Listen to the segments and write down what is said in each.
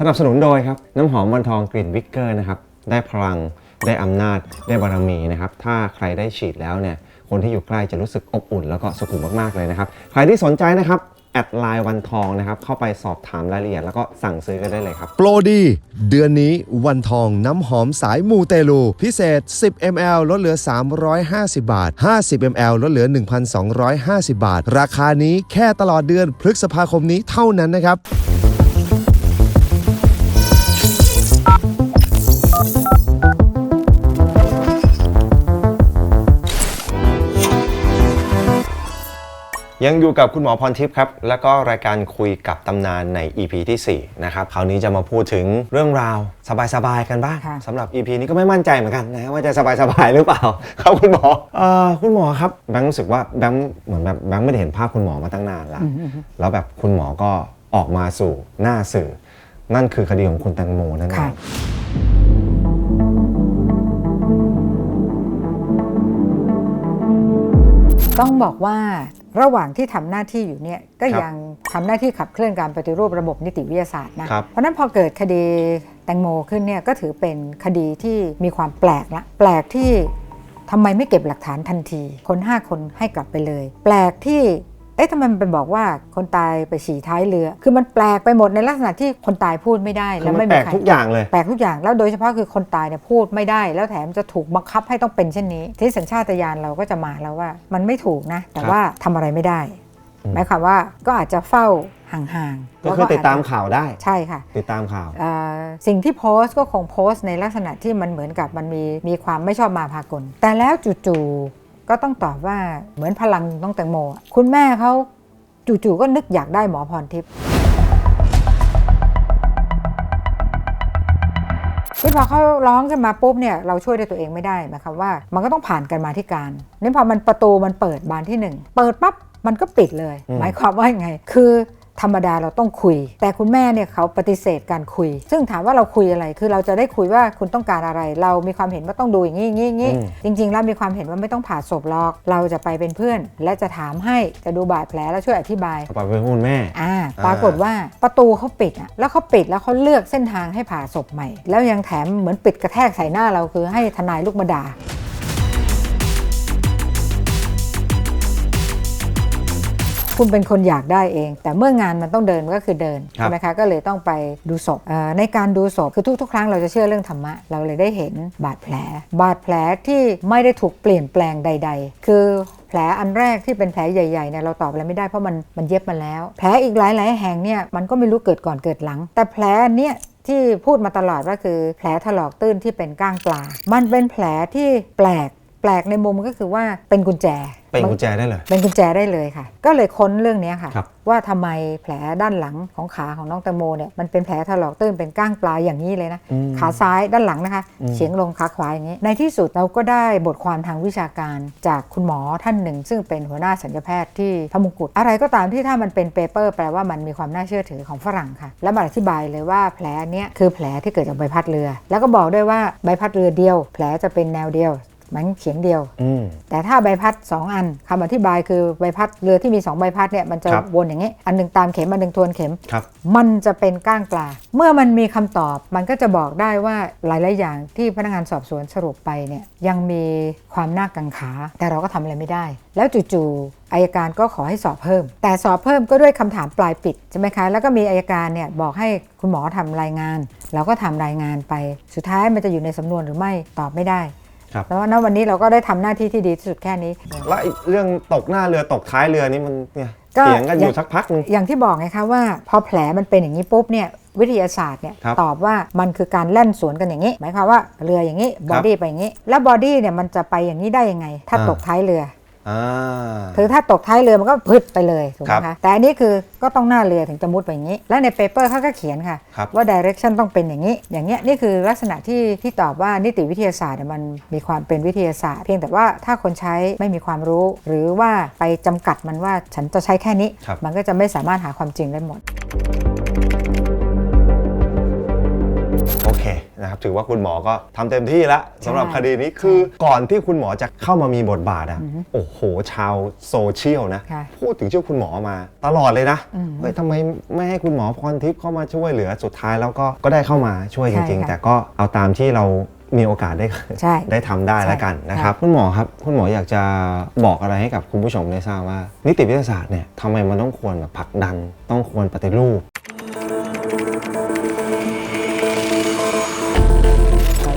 สนับสนุนโดยครับน้ำหอมวันทองกลิ่นวิกเกอร์นะครับได้พลังได้อำนาจได้บารมีนะครับถ้าใครได้ฉีดแล้วเนี่ยคนที่อยู่ใกล้จะรู้สึกอบอุ่น แล้วก็สุขุมมากๆเลยนะครับใครที่สนใจนะครับแอดไลน์วันทองนะครับเข้าไปสอบถามรายละเอียดแล้วก็สั่งซื้อกันได้เลยครับ โปรดี เดือนนี้วันทองน้ำหอมสายมูเตลู พิเศษ 10 ml ลดเหลือ 350 บาท 50 ml ลดเหลือ 1,250 บาท ราคานี้แค่ตลอดเดือนพฤษภาคมนี้เท่านั้นนะครับ ยังอยู่กับคุณหมอพรทิพย์ครับ แล้วก็รายการคุยกับตำนานใน EP ที่ 4 นะครับ คราวนี้จะมาพูดถึงเรื่องราวสบายๆกันบ้างค่ะ สำหรับ EP นี้ก็ไม่มั่นใจเหมือนกันนะว่าจะสบายๆหรือเปล่า ครับคุณหมอเอ่อคุณหมอครับแบงค์รู้สึกว่าแบงค์เหมือนแบบแบงค์ไม่ได้เห็นภาพคุณหมอมาตั้งนานละแล้วแบบคุณหมอก็ออกมาสู่หน้าสื่อ นั่นคือคดีของคุณแตงโมนั่นเอค่ะ ง ต้องบอกว่า ระหว่างที่ทำหน้าที่อยู่เนี่ยก็ครับยังทำหน้าที่ขับเคลื่อนการปฏิรูประบบนิติวิทยาศาสตร์นะครับเพราะฉะนั้นพอเกิดคดีแตงโมขึ้นเนี่ยก็ถือเป็นคดีที่มีความแปลกละแปลกที่ทำไมไม่เก็บหลักฐานทันที คน 5 คนให้กลับไปเลย แปลกที่ เอ๊ะทำไมมันไปบอกว่าคนตายไปฉี่ท้ายเรือ คือมันแปลกไปหมดในลักษณะที่คนตายพูดไม่ได้คือแล้วมันไม่แปมีลกใครทุกอย่างเลย แปลกทุกอย่างแล้วโดยเฉพาะคือคนตายเนี่ยพูดไม่ได้ แล้วแถมจะถูกบังคับให้ต้องเป็นเช่นนี้ ที่สัญชาตญาณเราก็จะมาแล้วว่า มันไม่ถูกนะ แต่ครับว่าทำอะไรไม่ได้อืมหมายความว่าก็อาจจะเฝ้าห่างๆก็คือติดตามข่าวได้ ใช่ค่ะ ติดตามข่าวเอ่อสิ่งที่โพสต์ก็คงโพสต์ในลักษณะที่มันเหมือนกับมันมีมีความไม่ชอบมาพากล แต่แล้วจู่ๆ ก็ต้องตอบว่าเหมือนพลังต้องแตงโม คุณแม่เขาจู่ๆก็นึกอยากได้หมอพรทิพย์ที่พอเขาร้องขึ้นมาปุ๊บเนี่ยเราช่วยด้วยตัวเองไม่ได้หมายความว่า มันก็ต้องผ่านกันมาที่การนี่พอมันประตูมันเปิดบานที่หนึ่งเปิดปั๊บมันก็ปิดเลย หมายความว่ายังไง คือ ธรรมดาเราต้องคุย แต่คุณแม่เนี่ยเขาปฏิเสธการคุย ซึ่งถามว่าเราคุยอะไรคือเราจะได้คุยว่าคุณต้องการอะไร เรามีความเห็นว่าต้องดูอย่างนี้อย่างนี้อย่างนี้อืมจริง ๆ แล้วมีความเห็นว่าไม่ต้องผ่าศพหรอกเราจะไปเป็นเพื่อน และจะถามให้จะดูบาดแผลแล้วช่วยอธิบายเอาไปเป็นคุณแม่อ่าปรากฏว่าประตูเขาปิดอะแล้วเขาปิดแล้วเขาเลือกเส้นทางให้ผ่าศพใหม่ แล้วยังแถมเหมือนปิดกระแทกใส่หน้าเราคือให้ทนายลูกมาด่า คุณเป็นคนอยากได้เอง แต่เมื่องานมันต้องเดินก็คือเดินครับใช่ไหมคะก็เลยต้องไปดูศพเอ่อในการดูศพคือทุกๆ ครั้งเราจะเชื่อเรื่องธรรมะ เราเลยได้เห็นบาดแผล บาดแผลที่ไม่ได้ถูกเปลี่ยนแปลงใด ๆ คือแผลอันแรกที่เป็นแผลใหญ่ๆเนี่ยเราตอบอะไรไม่ได้เพราะมันมันเย็บมาแล้ว แผลอีกหลายๆแห่งเนี่ยมันก็ไม่รู้เกิดก่อนเกิดหลัง แต่แผลอันเนี้ยที่พูดมาตลอดว่าคือแผลถลอกตื้นที่เป็นก้างปลา มันเป็นแผลที่แปลกแปลกในมุมก็คือว่าเป็นกุญแจ เป็นกุญแจได้เลย เป็นกุญแจได้เลยค่ะ ก็เลยค้นเรื่องเนี้ยค่ะครับว่าทำไมแผลด้านหลังของขาของน้องแตงโมเนี่ยมันเป็นแผลถลอกตื้นเป็นก้างปลาอย่างนี้เลยนะอืมขาซ้ายด้านหลังนะคะอืมเฉียงลงขาขวาอย่างนี้ ในที่สุดเราก็ได้บทความทางวิชาการจากคุณหมอท่านหนึ่ง ซึ่งเป็นหัวหน้าสัญญแพทย์ที่พระมงกุฎอะไรก็ตามที่ถ้ามันเป็นเปเปอร์แปลว่ามันมีความน่าเชื่อถือของฝรั่งค่ะ แล้วมาอธิบายเลยว่าแผลเนี้ยคือแผลที่เกิดจากใบพัดเรือ แล้วก็บอกด้วยว่าใบพัดเรือเดียว แผลจะเป็นแนวเดียว หมันเฉียงเดียว อืม แต่ถ้าใบพัด 2 อันคำอธิบายคือใบพัดเรือที่มี 2 ใบพัดเนี่ยมันจะครับ วนอย่างนี้ อันหนึ่งตามเข็ม อันหนึ่งทวนเข็ม ครับ มันจะเป็นก้างปลา เมื่อมันมีคำตอบมันก็จะบอกได้ว่าหลาย ๆ อย่างที่พนักงานสอบสวนสรุปไปเนี่ยยังมีความน่ากังขา แต่เราก็ทำอะไรไม่ได้ แล้วจู่ๆอายการก็ขอให้สอบเพิ่ม แต่สอบเพิ่มก็ด้วยคำถามปลายปิดใช่ไหมคะ แล้วก็มีอายการเนี่ยบอกให้คุณหมอทำรายงาน เราก็ทำรายงานไป สุดท้ายมันจะอยู่ในสำนวนหรือไม่ตอบไม่ได้ ครับแล้วณวันนี้เราก็ได้ทำหน้าที่ที่ดีที่สุดแค่นี้ แล้วไอ้เรื่องตกหน้าเรือตกท้ายเรือนี่มันเนี่ยก็เถียงกันอยู่สักพักหนึงอย่างที่บอกไงคะว่า พอแผลมันเป็นอย่างนี้ปุ๊บเนี่ยวิทยาศาสตร์เนี่ยครับตอบว่ามันคือการแล่นสวนกันอย่างนี้ หมายความว่าเรืออย่างนี้บอดี้ไปอย่างนี้ แล้วบอดี้เนี่ยมันจะไปอย่างนี้ได้ยังไง ถ้าอ่าตกท้ายเรืออ่า คือถ้าตกท้ายเรือมันก็พึดไปเลยถูกไหครัมบคะแต่อันนี้คือก็ต้องหน้าเรือถึงจะมุดไปอย่างนี้ และในเปเปอร์เขาก็เขียนค่ะครับว่าดิเรกชันต้องเป็นอย่างนี้ อย่างเงี้ยนี่คือลักษณะที่ที่ตอบว่านิติวิทยาศาสตร์เนี่ยมันมีความเป็นวิทยาศาสตร์ เพียงแต่ว่าถ้าคนใช้ไม่มีความรู้ หรือว่าไปจำกัดมันว่าฉันจะใช้แค่นี้ครับมันก็จะไม่สามารถหาความจริงได้หมดโอ นะครับถือว่าคุณหมอก็ทำเต็มที่แล้วสำหรับใช่คดีนี้คือก่อนที่คุณหมอจะเข้ามามีบทบาทอะโอ้โหชาวโซเชียลนะค่ะพูดถึงชื่อคุณหมอมาตลอดเลยนะอืมเฮ้ยทำไมไม่ให้คุณหมอพรทิพย์เข้ามาช่วยเหลือสุดท้ายแล้วก็ก็ได้เข้ามาช่วยจใช่ริงๆค่ะแต่ก็เอาตามที่เรามีโอกาสได้ใช่ได้ทำได้ใช่แล้วกันนะครับค่ะคุณหมอครับ คุณหมออยากจะบอกอะไรให้กับคุณผู้ชมได้ทราบว่า นิติวิทยาศาสตร์เนี่ยทำไมมันต้องควรแบบผลักดัน ต้องควรปฏิรูป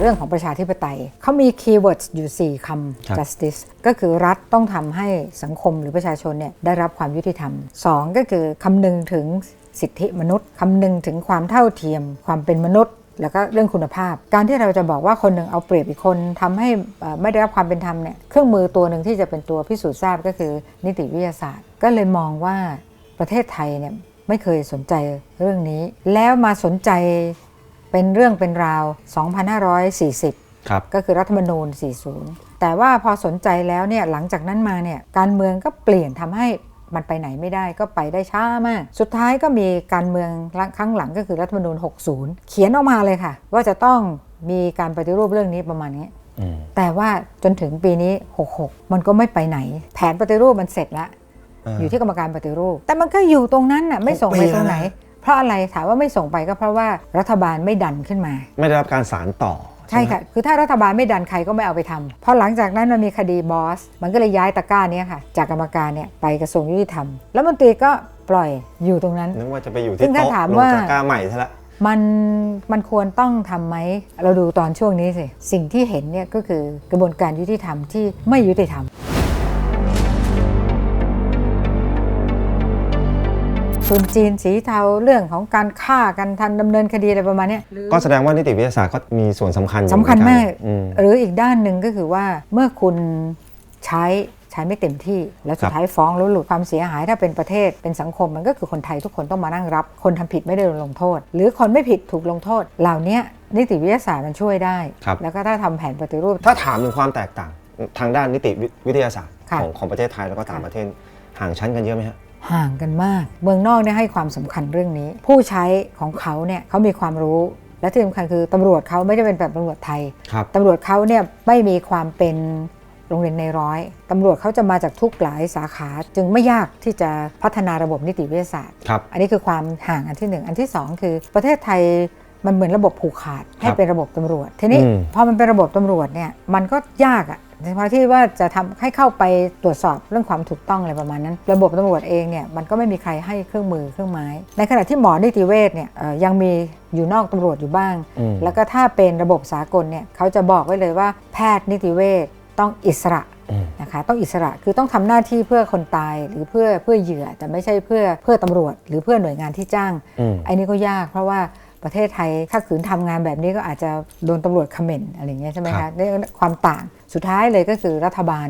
เรื่องของประชาธิปไตย เขามีคีย์เวิร์ดอยู่ 4คครับำ justice ก็คือรัฐต้องทำให้สังคมหรือประชาชนเนี่ยได้รับความยุติธรรม 2 ก็คือคำนึงถึงสิทธิมนุษย์คำนึงถึงความเท่าเทียม ความเป็นมนุษย์แล้วก็เรื่องคุณภาพ การที่เราจะบอกว่าคนหนึ่งเอาเปรียบอีกคนทำให้เอ่อไม่ได้รับความเป็นธรรมเนี่ยเครื่องมือตัวหนึ่งที่จะเป็นตัวพิสูจน์ทราบก็คือนิติวิทยาศาสตร์ ก็เลยมองว่าประเทศไทยเนี่ยไม่เคยสนใจเรื่องนี้ แล้วมาสนใจ เป็นเรื่องเป็นราว 2540 ครับ ก็คือรัฐธรรมนูญ 40 แต่ว่าพอสนใจแล้วเนี่ยหลังจากนั้นมาเนี่ยการเมืองก็เปลี่ยนทำให้มันไปไหนไม่ได้ก็ไปได้ช้ามาก สุดท้ายก็มีการเมืองครั้งหลังก็คือรัฐธรรมนูญ 60 เขียนออกมาเลยค่ะ ว่าจะต้องมีการปฏิรูปเรื่องนี้ประมาณนี้อืมแต่ว่าจนถึงปีนี้ 66 มันก็ไม่ไปไหน แผนปฏิรูปมันเสร็จแล้วอ่าอยู่ที่กรรมการปฏิรูป แต่มันก็อยู่ตรงนั้นน่ะไม่ส่งไปตรงไหนหกปีแล้วนะ เพราะอะไรถามว่าไม่ส่งไปก็เพราะว่ารัฐบาลไม่ดันขึ้นมา ไม่ได้รับการสารต่อใช่ไหมค่ะ คือถ้ารัฐบาลไม่ดันใครก็ไม่เอาไปทำพอหลังจากนั้นมันมีคดีบอส มันก็เลยย้ายตะกร้าเนี้ยค่ะ จากกรรมการเนี่ยไปกระทรวงยุติธรรม แล้วมนตรีก็ปล่อยอยู่ตรงนั้น นึกว่าจะไปอยู่ซึ่ที่งถ้าโต๊ะถามลงว่าตะกร้าใหม่ซะละมันมันควรต้องทำไหม เราดูตอนช่วงนี้สิ สิ่งที่เห็นเนี่ยก็คือกระบวนการยุติธรรมที่ไม่ยุติธรรม ทุนจีนสีเทาเรื่องของการฆ่ากันทันดำเนินคดีอะไรประมาณเนี้ยก็แสดงว่านิติวิทยาศาสตร์ก็มีส่วนสำคัญอยู่สำคัญเหอนมากอืม หรืออีกด้านหนึ่งก็คือว่าเมื่อคุณใช้ใช้ไม่เต็มที่ แล้วสุครัดบท้ายฟ้องแล้วหลุดความเสียหายถ้าเป็นประเทศเป็นสังคมมันก็คือคนไทยทุกคนต้องมานั่งรับ คนทำผิดไม่ได้โดนลงโทษ หรือคนไม่ผิดถูกลงโทษ เหล่านี้นิติวิทยาศาสตร์มันช่วยได้ ครับ แล้วก็ถ้าทำแผนปฏิรูป ถ้าถามถึงความแตกต่างทางด้านนิติวิทยาศาสตร์ค่ะ ของของประเทศไทยแล้วก็ต่างประเทศห่างชั้นกันเยอะไหมฮะ ห่างกันมาก เมืองนอกเนี่ยให้ความสำคัญเรื่องนี้ ผู้ใช้ของเขาเนี่ยเขามีความรู้และที่สำคัญคือตำรวจเขาไม่ได้เป็นแบบตำรวจไทยครับตำรวจเขาเนี่ยไม่มีความเป็นโรงเรียนในร้อยตำรวจเขาจะมาจากทุกหลายสาขา จึงไม่ยากที่จะพัฒนาระบบนิติวิทยาศาสตร์ครับอันนี้คือความห่างอันที่หนึ่งอันที่สองคือประเทศไทยมันเหมือนระบบผูกขาดให้ครับเป็นระบบตำรวจ ทีนี้อืมพอมันเป็นระบบตำรวจเนี่ยมันก็ยากอะ เฉพาะที่ว่าจะทำให้เข้าไปตรวจสอบเรื่องความถูกต้องอะไรประมาณนั้น ระบบตำรวจเองเนี่ยมันก็ไม่มีใครให้เครื่องมือเครื่องไม้ ในขณะที่หมอนิติเวชเนี่ยเอ่อยังมีอยู่นอกตำรวจอยู่บ้างอืมแล้วก็ถ้าเป็นระบบสากลเนี่ยเขาจะบอกไว้เลยว่าแพทย์นิติเวชต้องอิสระอืมนะคะต้องอิสระคือต้องทำหน้าที่เพื่อคนตายหรือเพื่อเพื่อเหยื่อแต่ไม่ใช่เพื่อเพื่อตำรวจ หรือเพื่อหน่วยงานที่จ้างอืมไอ้นี่ก็ยากเพราะว่า ประเทศไทยถ้าขืนทำงานแบบนี้ก็อาจจะโดนตำรวจคอมเมนต์อะไรอย่างเงี้ยใช่ไหมครัคะบนี่ความต่างสุดท้ายเลยก็คือรัฐบาล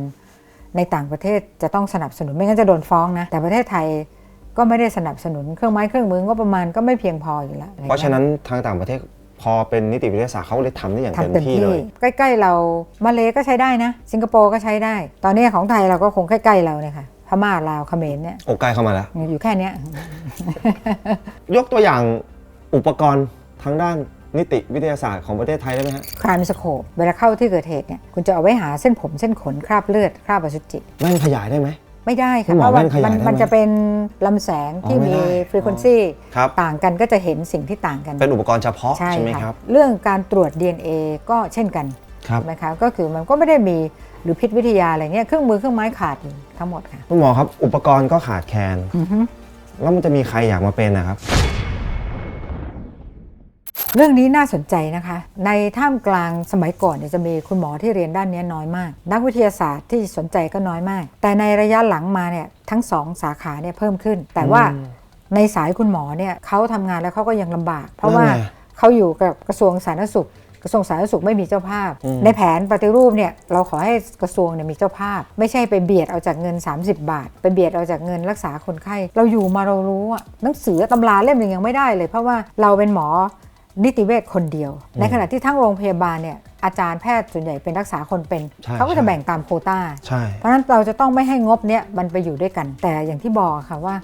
ในต่างประเทศจะต้องสนับสนุนไม่งั้นจะโดนฟ้องนะแต่ประเทศไทยก็ไม่ได้สนับสนุนเครื่องไม้เครื่องมืองบประมาณก็ไม่เพียงพออยู่แล้วอไงี้ยเพราะฉะนั้นทางต่างประเทศพอเป็นนิติวิทยาศาสตร์เขาเลยทำได้อย่างเต็มทำเต็มที่ที่เลย ใกล้ ๆ เรามาเลก็ใช้ได้นะ สิงคโปร์ก็ใช้ได้ ตอนนี้ของไทยเราก็คงใกล้ ๆ เราเนี่ยค่ะพม่าลาวเขมรเนี่ยโอ้ใกล้เข้ามาแล้ว อยู่แค่เนี้ย ยกตัวอย่าง อุปกรณ์ทางด้านนิติวิทยาศาสตร์ของประเทศไทยได้ไหมฮะครามสโคปเวลาเข้าที่เกิดเหตุเนี่ยคุณจะเอาไว้หาเส้นผมเส้นขนคราบเลือดคราบอสุจิแม่นขยายได้ไหม ไม่ได้คุค่ะณหมอเพราะว่าแว่นขยายมันได้ไหมมันจะเป็นลำแสงที่อ๋อไม่มีได้ฟรีควนซีครับ ต่างกันก็จะเห็นสิ่งที่ต่างกัน เป็นอุปกรณ์เฉพาะใช่ใช่ไหมคค่ะรับ เรื่องการตรวจ DNA ก็เช่นกันครับใช่ไหมคะก็คือมันก็ไม่ได้มีหรือพิษวิทยาอะไรเงี้ยเครื่องมือเครื่องไม้ขาดอยู่ทั้งหมดค่ะคุณหมอครับอุปกรณ์ก็ขาดแคลนอือฮึแล้วมันจะมีใครอยากมาเป็นนะครับ เรื่องนี้น่าสนใจนะคะ ในท่ามกลางสมัยก่อนเนี่ยจะมีคุณหมอที่เรียนด้านนี้น้อยมาก นักวิทยาศาสตร์ที่สนใจก็น้อยมาก แต่ในระยะหลังมาเนี่ยทั้งสองสาขาเนี่ยเพิ่มขึ้น แต่ว่าอืมในสายคุณหมอเนี่ยเขาทำงานแล้วเขาก็ยังลำบาก เพราะว่านั่นไงเขาอยู่กับกระทรวงสาธารณสุข กระทรวงสาธารณสุขไม่มีเจ้าภาพอืมในแผนปฏิรูปเนี่ยเราขอให้กระทรวงเนี่ยมีเจ้าภาพ ไม่ใช่ไปเบียดเอาจากเงิน 30 บาท ไปเบียดเอาจากเงินรักษาคนไข้ เราอยู่มาเรารู้อะหนังสือตำราเล่มหนึ่งยังไม่ได้เลย เพราะว่าเราเป็นหมอ นิติเวชคนเดียว ในขณะที่ทั้งโรงพยาบาลเนี่ยอาจารย์แพทย์ส่วนใหญ่เป็นรักษาคนเป็นใช่เขาก็จะใช่แบ่งตามโควต้าใช่เพราะฉะนั้นเราจะต้องไม่ให้งบเนี้ยมันไปอยู่ด้วยกัน แต่อย่างที่บอกค่ะว่า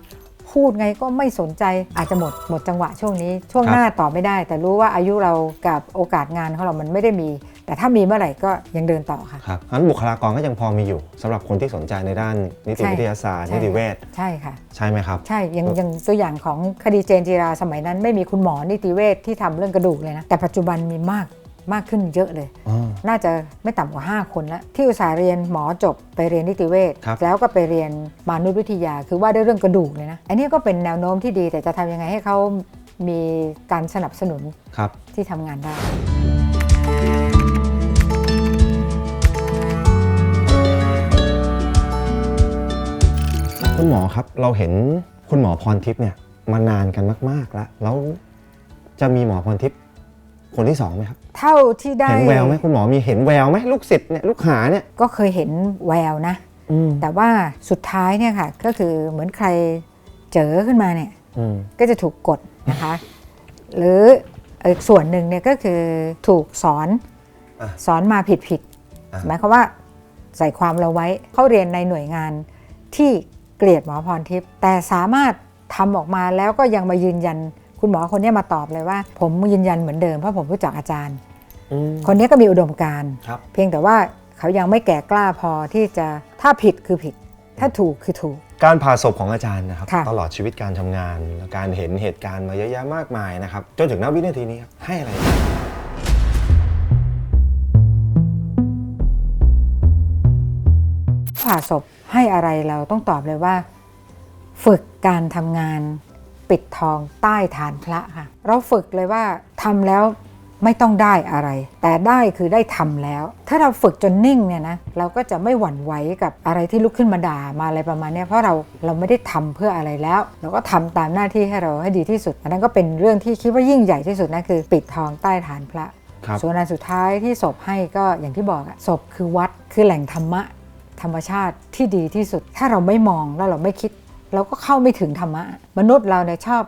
พพูดไงก็ไม่สนใจอาจจะหมดหมดจังหวะช่วงนี้ ช่วงครับหน้าตอบไม่ได้ แต่รู้ว่าอายุเรากับโอกาสงานของเรามันไม่ได้มี แต่ถ้ามีเมื่อไหร่ก็ยังเดินต่อค่ะครับงั้นบุคลากรก็ยังพอมีอยู่สำหรับคนที่สนใจในด้านนิติใช่วิทยาศาสตร์ใช่นิติเวชใช่ค่ะ ใช่ไหมครับ ใช่ยังยังตัวอย่างของคดีเจนจีราสมัยนั้น ไม่มีคุณหมอนิติเวชที่ทำเรื่องกระดูกเลยนะแต่ปัจจุบันมีมากมากขึ้นเยอะเลยอ๋อน่าจะไม่ต่ำกว่า 5 คนแล้วที่อุตส่าห์เรียนหมอจบไปเรียนนิติเวชครับแล้วก็ไปเรียนมานุษยวิทยา คือว่าด้วยเรื่องกระดูกเลยนะ อันนี้ก็เป็นแนวโน้มที่ดีแต่จะทำยังไงให้เขามีการสนับสนุนครับที่ทำงานได้ คุณหมอครับ เราเห็นคุณหมอพรทิพย์เนี่ยมานานกันมาก ๆ แล้ว แล้วจะมีหมอพรทิพย์คนที่สองไหมครับ เท่าที่ได้เห็นแววไหมคุณหมอมีเห็นแววไหมลูกศิษย์เนี่ยลูกหาเนี่ยก็เคยเห็นแววนะอืมแต่ว่าสุดท้ายเนี่ยค่ะ ก็คือเหมือนใครเจอขึ้นมาเนี่ยอืมก็จะถูกกดนะคะ หรืออีกส่วนหนึ่งเนี่ยก็คือถูกสอนอะสอนมาผิดผิดๆอะหมายความว่าใส่ความเราไว้เขาเรียนในหน่วยงานที่ เกลียดหมอพรทิพย์แต่สามารถทำออกมาแล้วก็ยังมายืนยัน คุณหมอคนเนี้ยมาตอบเลยว่า ผมยืนยันเหมือนเดิมเพราะผมรู้จักอาจารย์อืมคนนี้ก็มีอุดมการณ์ครับเพียงแต่ว่าเขายังไม่แก่กล้าพอที่จะถ้าผิดคือผิด ถ้าถูกคือถูก การผ่าศพของอาจารย์นะครับค่ะตลอดชีวิตการทำงาน การเห็นเหตุการณ์มาเยอะแยะมากมายนะครับ จนถึงณวินาทีนี้ครับให้อะไรผ่าศพ ให้อะไรเราต้องตอบเลยว่า ฝึกการทำงานปิดทองใต้ฐานพระค่ะ เราฝึกเลยว่าทำแล้วไม่ต้องได้อะไร แต่ได้คือได้ทำแล้ว ถ้าเราฝึกจนนิ่งเนี่ยนะเราก็จะไม่หวั่นไหวกับอะไรที่ลุกขึ้นมาด่ามาอะไรประมาณเนี้ยเพราะเราเราไม่ได้ทำเพื่ออะไรแล้ว เราก็ทำตามหน้าที่ให้เราให้ดีที่สุด อันนั้นก็เป็นเรื่องที่คิดว่ายิ่งใหญ่ที่สุดนะคือ ปิดทองใต้ฐานพระครับส่วนอันสุดท้ายที่ศพให้ก็อย่างที่บอกอะศพคือวัดคือแหล่งธรรมะ ธรรมชาติที่ดีที่สุด ถ้าเราไม่มองแล้วเราไม่คิด เราก็เข้าไม่ถึงธรรมะ มนุษย์เราเนี่ยชอบ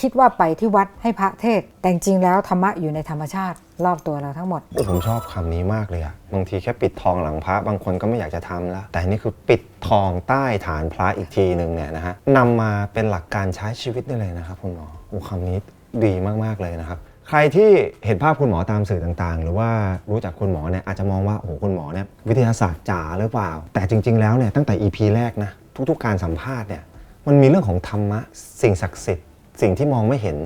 คิดว่าไปที่วัดให้พระเทศ แต่จริงแล้วธรรมะอยู่ในธรรมชาติรอบตัวเราทั้งหมด ผมชอบคำนี้มากเลยอะบางทีแค่ปิดทองหลังพระบางคนก็ไม่อยากจะทำแล้ว แต่นี่คือปิดทองใต้ฐานพระอีกทีหนึ่งเนี่ยนะฮะนำมาเป็นหลักการใช้ชีวิตได้เลยนะครับคุณหมอโอ้คำนี้ดีมากๆเลยนะครับ ใครที่เห็นภาพคุณหมอตามสื่อต่างๆ หรือว่ารู้จักคุณหมอเนี่ยอาจจะมองว่าโอ้โหคุณหมอเนี่ยวิทยาศาสตร์จ๋าหรือเปล่า แต่จริง ๆ แล้วเนี่ยตั้งแต่ EP แรกนะทุกๆ การสัมภาษณ์เนี่ยมันมีเรื่องของธรรมะ สิ่งศักดิ์สิทธิ์ สิ่งที่มองไม่เห็น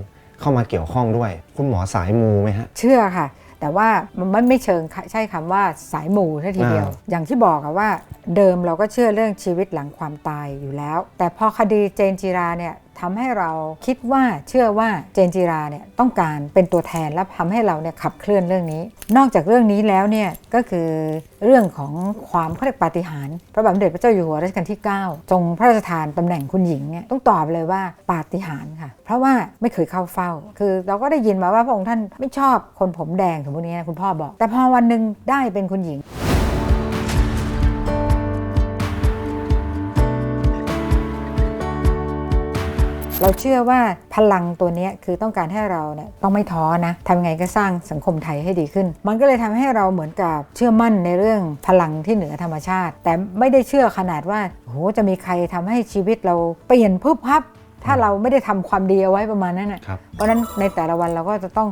เข้ามาเกี่ยวข้องด้วย คุณหมอสายมูไหมฮะ เชื่อค่ะ แต่ว่ามันไม่ไม่เชิงใช่คำว่าสายหมู่ซะทีเดียวอ่าอย่างที่บอกอะว่าเดิมเราก็เชื่อเรื่องชีวิตหลังความตายอยู่แล้ว แต่พอคดีเจนจีราเนี่ย ทำให้เราคิดว่าเชื่อว่าเจนจีราเนี่ยต้องการเป็นตัวแทนและทำให้เราเนี่ยขับเคลื่อนเรื่องนี้ นอกจากเรื่องนี้แล้วเนี่ยก็คือเรื่องของความเขาเรียกปาฏิหาริย์พระบาทสมเด็จพระเจ้าอยู่หัวรัชกาลที่ 9 ทรงพระราชทานตำแหน่งคุณหญิงเนี่ยต้องตอบเลยว่าปาฏิหาริย์ค่ะ เพราะว่าไม่เคยเข้าเฝ้า คือเราก็ได้ยินมาว่าพระองค์ท่านไม่ชอบคนผมแดงสมมตินี้นะคุณพ่อบอก แต่พอวันหนึ่งได้เป็นคุณหญิง เราเชื่อว่าพลังตัวเนี้ยคือต้องการให้เราเนี่ยต้องไม่ท้อนะทำไงก็สร้างสังคมไทยให้ดีขึ้น มันก็เลยทำให้เราเหมือนกับเชื่อมั่นในเรื่องพลังที่เหนือธรรมชาติ แต่ไม่ได้เชื่อขนาดว่าโหจะมีใครทำให้ชีวิตเราเปลี่ยนพึบพับ ถ้าเราไม่ได้ทำความดีเอาไว้ประมาณนั้นน่ะครับเพราะฉะนั้นในแต่ละวันเราก็จะต้อง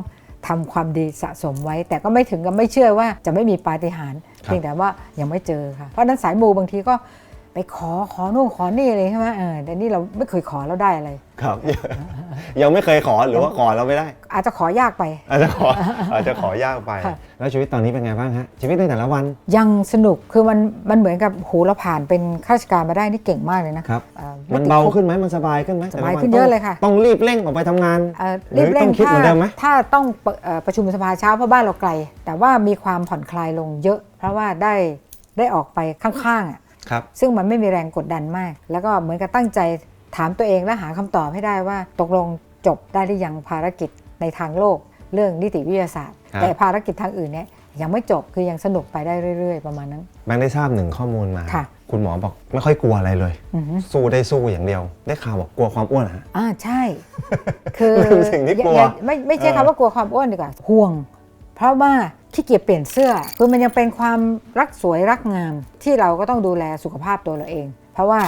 ทำความดีสะสมไว้ แต่ก็ไม่ถึงกับไม่เชื่อว่าจะไม่มีปาฏิหาริย์ครับเพียงแต่ว่ายังไม่เจอค่ะเพราะฉะนั้นสายมูบางทีก็ ไปขอขอนู่นขอนี่เลยใช่ไหมเออแต่นี่เราไม่เคยขอแล้วได้อะไร ครับ ยังไม่เคยขอหรือว่าขอแล้วไม่ได้ อาจจะขอยากไป อาจจะขออาจจะขอยากไปค่ะแล้วชีวิตตอนนี้เป็นไงบ้างฮะชีวิตในแต่ละวันยังสนุกคือมันมันเหมือนกับโหเราผ่านเป็นข้าราชการมาได้นี่เก่งมากเลยนะครับเอ่อมันไติดเบาคุกขึ้นไหมมันสบายขึ้นไหมสบายแต่ละวัขึ้นเยอะเลยค่ะ ต้องรีบเร่งออกไปทำงานเอ่อหรืรีอบเร่ต้องงคิดเหมือนเดิมไหมถ้าต้องเปิดเอ่อประชุมสภาเช้าเพราะบ้านเราไกล แต่ว่ามีความผ่อนคลายลงเยอะ เพราะว่าได้ได้ออกไปข้างๆอะ ครับซึ่งมันไม่มีแรงกดดันมาก แล้วก็เหมือนกับตั้งใจถามตัวเองและหาคำตอบให้ได้ว่าตกลงจบได้หรือยังภารกิจในทางโลก เรื่องนิติวิทยาศาสตร์ครับแต่ภารกิจทางอื่นเนี่ยยังไม่จบคือยังสนุกไปได้เรื่อย ๆ ประมาณนั้นแบงค์ได้ทราบหนึ่งข้อมูลมาค่ะคุณหมอบอกไม่ค่อยกลัวอะไรเลยอือฮึสู้ได้สู้อย่างเดียว ได้ข่าวบอกกลัวความอ้วนเหรอฮะอ่าใช่ คือเป็นสิ่งที่กลัวอย่าอย่าไม่ไม่ใช่เออคำว่ากลัวความอ้วนดีกว่าห่วง เพราะว่า ขี้เกียจเปลี่ยนเสื้อคือมันยังเป็นความรักสวยรักงาม ที่เราก็ต้องดูแลสุขภาพตัวเราเอง เพราะว่า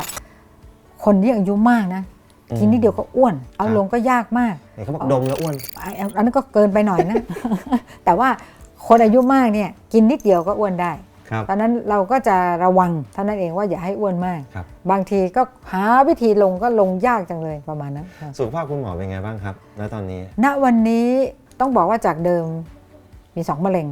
คนที่อายุมากนะอืมกินนิดเดียวก็อ้วน เอาครับลงก็ยากมากเห็นเขาบอกดมแล้วอ้วนไอ้อันนั้นก็เกินไปหน่อยนะ แต่ว่าคนอายุมากเนี่ยกินนิดเดียวก็อ้วนได้ครับตอนนั้นเราก็จะระวังเท่านั้นเองว่าอย่าให้อ้วนมากครับบางทีก็หาวิธีลงก็ลงยากจังเลยประมาณนั้นค่ะสุขภาพคุณหมอเป็นไงบ้างครับ ณตอนนี้ ณวันนี้ต้องบอกว่าจากเดิม มีสองมะเร็ง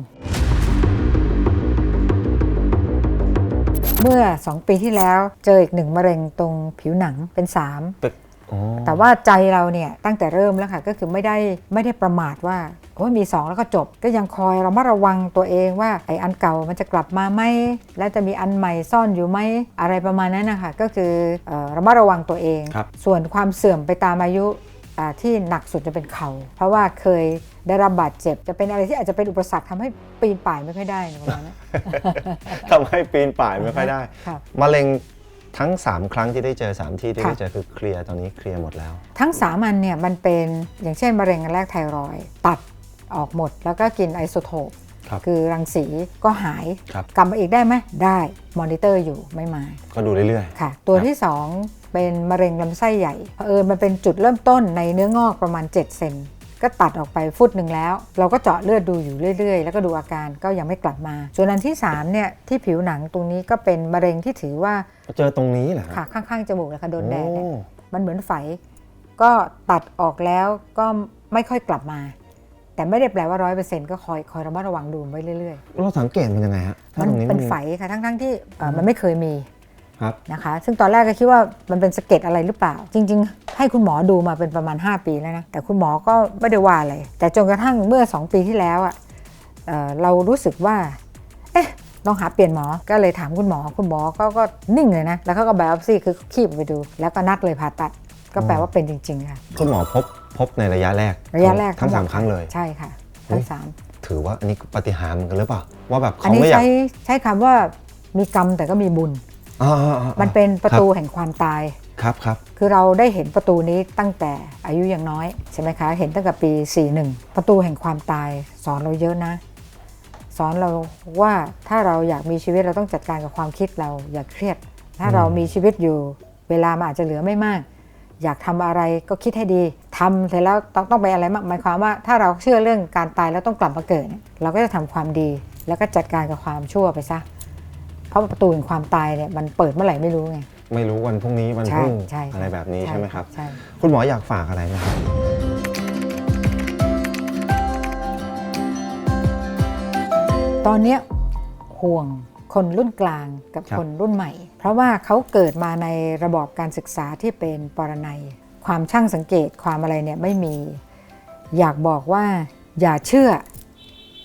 เมื่อ 2 ปีที่แล้วเจออีกหนึ่งมะเร็งตรงผิวหนังเป็น3ตึกอ๋อแต่ว่าใจเราเนี่ยตั้งแต่เริ่มแล้วค่ะก็คือไม่ได้ไม่ได้ประมาทว่าโอ้ยมี 2 แล้วก็จบก็ยังคอยเรามาระวังตัวเองว่าไอ้อันเก่ามันจะกลับมาไหมแล้วจะมีอันใหม่ซ่อนอยู่ไหมอะไรประมาณนั้นนะคะก็คือเอ่อระมัดระวังตัวเอง ครับ ส่วนความเสื่อมไปตามอายุอ่า ที่หนักสุดจะเป็นเขา่าเพราะว่าเคยได้รับบาดเจ็บ จะเป็นอะไรที่อาจจะเป็นอุปสรรคทำให้ปีนป่ายไม่ค่อยได้นะประมาณนั้นทำให้ปีนป่ายไม่ค่อยได้ค่ะมะเร็งทั้ง 3 ครั้งที่ได้เจอ 3 ที่ที่ค่ะได้เจอคือเคลียร์ตอนนี้เคลียร์หมดแล้ว ทั้งสามอันเนี่ยมันเป็นอย่างเช่นมะเร็งอันแรกไทรอยด์ตัดออกหมด แล้วก็กินไอโซโทป ครับคือรังสีก็หายครับ กลับมาอีกได้ไหมได้มอนิเตอร์อยู่ไม่มาก็ดูเรื่อย ค่ะ ตัวครับที่ 2 เป็นมะเร็งลำไส้ใหญ่เผอิญมันเป็นจุดเริ่มต้นในเนื้องอกประมาณ 7 เซนก็ตัดออกไปฟุตหนึ่งแล้ว เราก็เจาะเลือดดูอยู่เรื่อยๆ แล้วก็ดูอาการก็ยังไม่กลับมา ส่วนอันที่3เนี่ยที่ผิวหนังตรงนี้ก็เป็นมะเร็งที่ถือว่าๆ เจอตรงนี้เหรอค่ะข้างๆจมูกเลยค่ะโดนแดดเนี่ย โอ้มันเหมือนไฝก็ตัดออกแล้วก็ไม่ค่อยกลับมา แต่ไม่ได้แปลว่าร้อยเปอร์เซ็นต์ก็คอยคอยระมัดระวังดูไว้เรื่อยเราสังเกตมันยังไงฮะๆ ถ้ามันตรงนี้เป็นมีไฝค่ะทั้งๆที่เอ่อมันไม่เคยมีครับนะคะ ซึ่งตอนแรกก็คิดว่ามันเป็นสะเก็ดอะไรหรือเปล่า จริง ๆ ให้คุณหมอดูมาเป็นประมาณ 5 ปีแล้วนะ แต่คุณหมอก็ไม่ได้ว่าอะไรแต่จนกระทั่งเมื่อ 2 ปีที่แล้วอะเอ่อเรารู้สึกว่า เอ๊ะต้องหาเปลี่ยนหมอ ก็เลยถามคุณหมอ คุณหมอก็ก็นิ่งเลยนะ แล้วเขาก็ไบออปซี่คือคีบไปดู แล้วก็นัดเลยผ่าตัด ก็แปลว่าเป็นจริงๆค่ะ คุณหมอพบ พบในระยะแรกระยะแรกทั้งหมดสามครั้งเลย ใช่ค่ะทั้งสามถือว่าอันนี้ปาฏิหารย์เหมือนกันหรือเปล่าว่าแบบอันเขานี้ไม่อยากใช้ใช้คำว่ามีกรรมแต่ก็มีบุญอ่าๆๆๆมันเป็นประตูแห่งความตายครับครับคือเราได้เห็นประตูนี้ตั้งแต่อายุยังน้อยใช่ไหมคะเห็นตั้งแต่ปี 41 ประตูแห่งความตายสอนเราเยอะนะ สอนเราว่าถ้าเราอยากมีชีวิตเราต้องจัดการกับความคิดเราอย่าเครียด ถ้าเรามีชีวิตอยู่เวลามันอาจจะเหลือไม่มาก อยากทำอะไรก็คิดให้ดีทำเสร็จแล้วต้องต้องไปอะไรมากหมายความว่าถ้าเราเชื่อเรื่องการตายแล้วต้องกลับมาเกิดเนี่ยเราก็จะทำความดี แล้วก็จัดการกับความชั่วไปซะเพราะประตูแห่งความตายเนี่ยมันเปิดเมื่อไหร่ไม่รู้ไงไม่รู้วันพรุ่งนี้วันใช่พรุ่งใช่อะไรแบบนี้ใช่ไหมครับใช่คุณหมออยากฝากอะไรไหมครับตอนเนี้ยห่วง คนรุ่นกลางกับครับคนรุ่นใหม่ เพราะว่าเขาเกิดมาในระบอบการศึกษาที่เป็นปรนัย ความช่างสังเกตความอะไรเนี่ยไม่มี อยากบอกว่าอย่าเชื่อ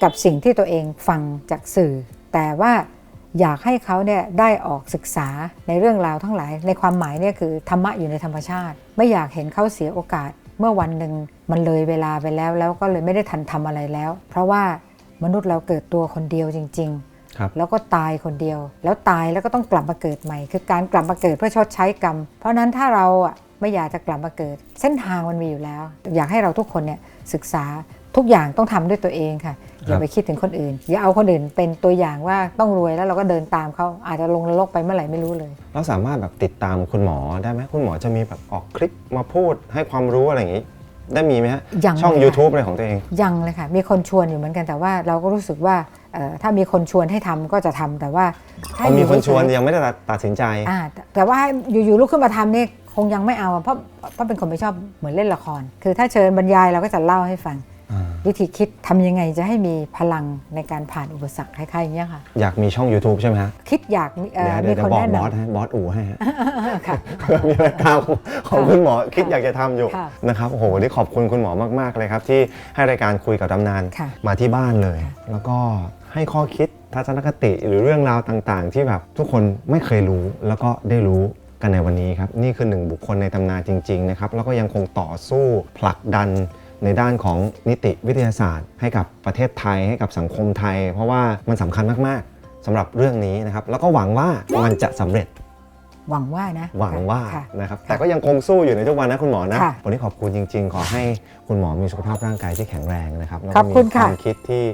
กับสิ่งที่ตัวเองฟังจากสื่อ แต่ว่าอยากให้เขาเนี่ยได้ออกศึกษาในเรื่องราวทั้งหลาย ในความหมายเนี่ยคือธรรมะอยู่ในธรรมชาติ ไม่อยากเห็นเขาเสียโอกาส เมื่อวันหนึ่งมันเลยเวลาไปแล้วแล้วก็เลยไม่ได้ทันทำอะไรแล้ว เพราะว่ามนุษย์เราเกิดตัวคนเดียวจริงๆครับ แล้วก็ตายคนเดียว แล้วตายแล้วก็ต้องกลับมาเกิดใหม่ คือการกลับมาเกิดเพื่อชดใช้กรรม เพราะฉะนั้นถ้าเราอะไม่อยากจะกลับมาเกิด เส้นทางมันมีอยู่แล้ว อยากให้เราทุกคนเนี่ยศึกษาทุกอย่างต้องทำด้วยตัวเองค่ะอย่าไปคิดถึงคนอื่น อย่าเอาคนอื่นเป็นตัวอย่างว่าต้องรวยแล้วเราก็เดินตามเขาอาจจะลงนรกไปเมื่อไหร่ไม่รู้เลย เราสามารถแบบติดตามคุณหมอได้ไหมคุณหมอจะมีแบบออกคลิปมาพูดให้ความรู้อะไรอย่างนี้ ได้มีไหมฮะยังช่องเลยค่ะ YouTube อะไรของตัวเองยังเลยค่ะ มีคนชวนอยู่เหมือนกันแต่ว่าเราก็รู้สึกว่าเอ่อ ถ้ามีคนชวนให้ทำก็จะทำแต่ว่าถ้าเขามีคนอยู่ชวนเฉยๆยังไม่ได้ตัดตัดสินใจอ่าแต่แต่ว่าอยู่ๆลุกขึ้นมาทำเนี่ยคงยังไม่เอาอะเพราะเพราะเป็นคนไม่ชอบเหมือนเล่นละคร คือถ้าเชิญบรรยายเราก็จะเล่าให้ฟังอ่าวิธีคิดทำยังไงจะให้มีพลังในการผ่านอุปสรรคคล้ายๆอย่างเงี้ยค่ะ อยากมีช่อง YouTube ใช่ไหมฮะ คิดอยากมีเอ่อเดี๋ยวเดี๋มียวคนบอกแนะบอสนำให้บอสอู่ให้ฮะค่ะมีรายการของของคุณหมอคิดอยากจะทำอยู่ค่ะนะครับโอ้โหวันนี้ขอบคุณคุณหมอมากๆเลยครับ ที่ให้รายการคุยกับตำนานค่ะมาที่บ้านเลย แล้วก็ ให้ข้อคิดทัศนคติหรือเรื่องราวต่างๆ ที่แบบทุกคนไม่เคยรู้แล้วก็ได้รู้กันในวันนี้ครับ นี่คือหนึ่งบุคคลในตำนานจริง ๆ นะครับ แล้วก็ยังคงต่อสู้ผลักดันในด้านของนิติวิทยาศาสตร์ ให้กับประเทศไทยให้กับสังคมไทย เพราะว่ามันสำคัญมากๆสำหรับเรื่องนี้นะครับ แล้วก็หวังว่ามันจะสำเร็จหวังว่านะหวังว่าค่ะ นะครับแต่ก็ยังคงสู้อยู่ในทุกวันนะคุณหมอนะค่ะวันนี้ขอบคุณจริง ๆ ขอให้คุณหมอมีสุขภาพร่างกายที่แข็งแรงนะครับแล้วขก็อบมีคุณคค่ะวามคิดที่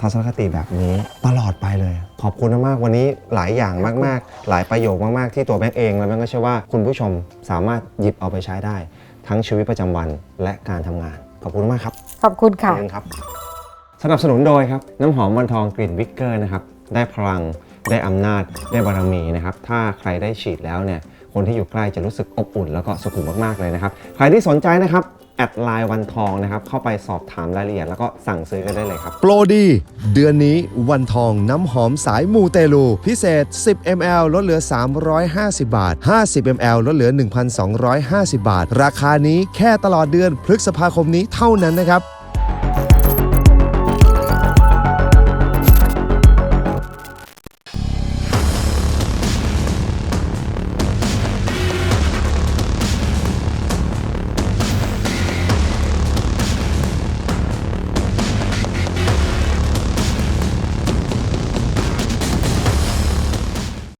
ทัศนคติแบบนี้ตลอดไปเลย ขอบคุณมากๆวันนี้หลายอย่างมากๆ หลายประโยคมากๆที่ตัวแบงค์เอง และแบงค์ก็เชื่อว่าคุณผู้ชมสามารถหยิบเอาไปใช้ได้ ทั้งชีวิตประจำวันและการทำงาน ขอบคุณมากครับขอบคุณค่ะขอบณครับสนับสนุนโดยครับน้ำหอมวันทองกลิ่นวิกเกอร์นะครับได้พลังได้อำนาจได้บารมีนะครับถ้าใครได้ฉีดแล้วเนี่ยคนที่อยู่ใกล้จะรู้สึกอบอุ่น แล้วก็สุขุมมากๆเลยนะครับใครที่สนใจนะครับ แอดไลน์วันทองนะครับ เข้าไปสอบถามรายละเอียดแล้วก็สั่งซื้อกันได้เลยครับ โปรดี เดือนนี้วันทองน้ำหอมสายมูเตลู พิเศษ 10 ml ลดเหลือ 350 บาท 50 ml ลดเหลือ 1,250 บาท ราคานี้แค่ตลอดเดือนพฤษภาคมนี้เท่านั้นนะครับ